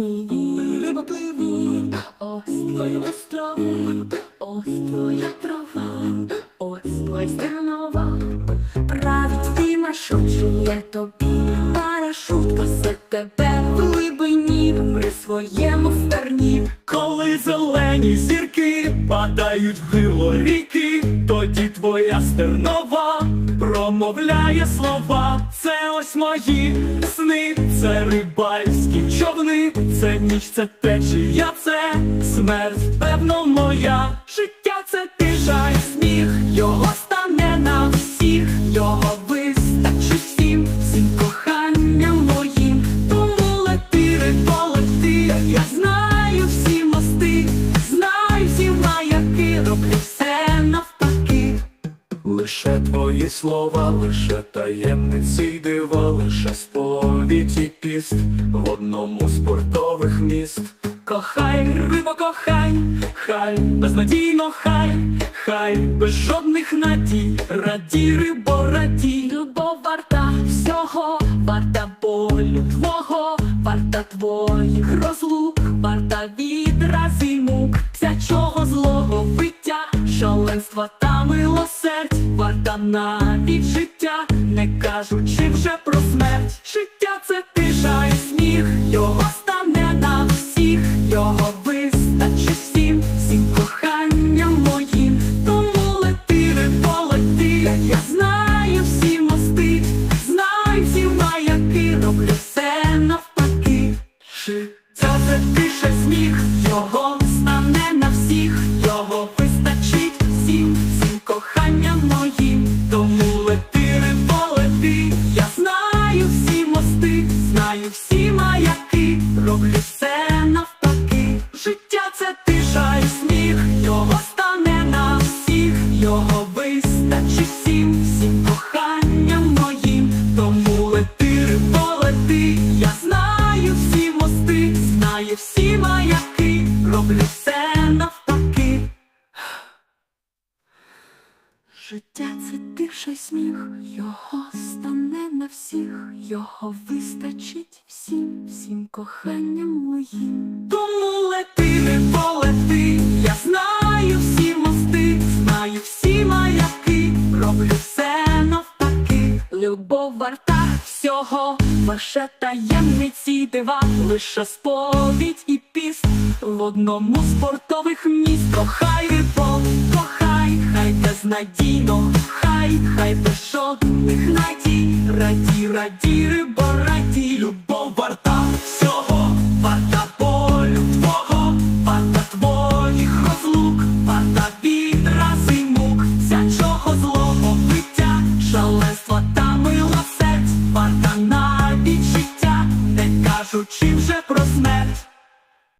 Пливи, ось твоє остров, ось твоя трава, ось твоя стернова. Править твій маршрут, є тобі парашут, Посе тебе в глибині, при своєму стерні. Коли зелені зірки падають в гирло ріки, тоді твоя стернова промовляє слова. Це ось мої сни, це рибальські човни, це ніч, це течія, це смерть, певно, моя. Життя це ти і Лише твої слова, лише таємниці й дива, лише сповідь піст в одному з портових міст. Кохай, рибо, кохай, хай, безнадійно хай, хай, без жодних надій, раді, рибо, раді. Любов варта всього, варта болю твого, варта твоїх розлук, шаленства та милосердь, варта навіть життя, не кажучи вже про смерть. Життя це тиша і сміх, його стане на всіх, його вистачить всім, всім коханням моїм. Тому лети, рибо, лети, я знаю всі мости, знаю всі маяки, роблю все навпаки. Життя це тише сміх, Його мости, всі маяки, роблю все навпаки. Життя це тиша й сміх, його стане на всіх, його вистачить всім, всім коханням моїм. Тому лети, не полети, я знаю всі мости, знаю всі маяки, роблю все навпаки. Любов варта всього, лише таємниці дива, лише сповідь і піст в одному з портових міст. Кохай рибол, кохай, хай безнадійно, хай, хай без жодних надій, раді, раді, рибо.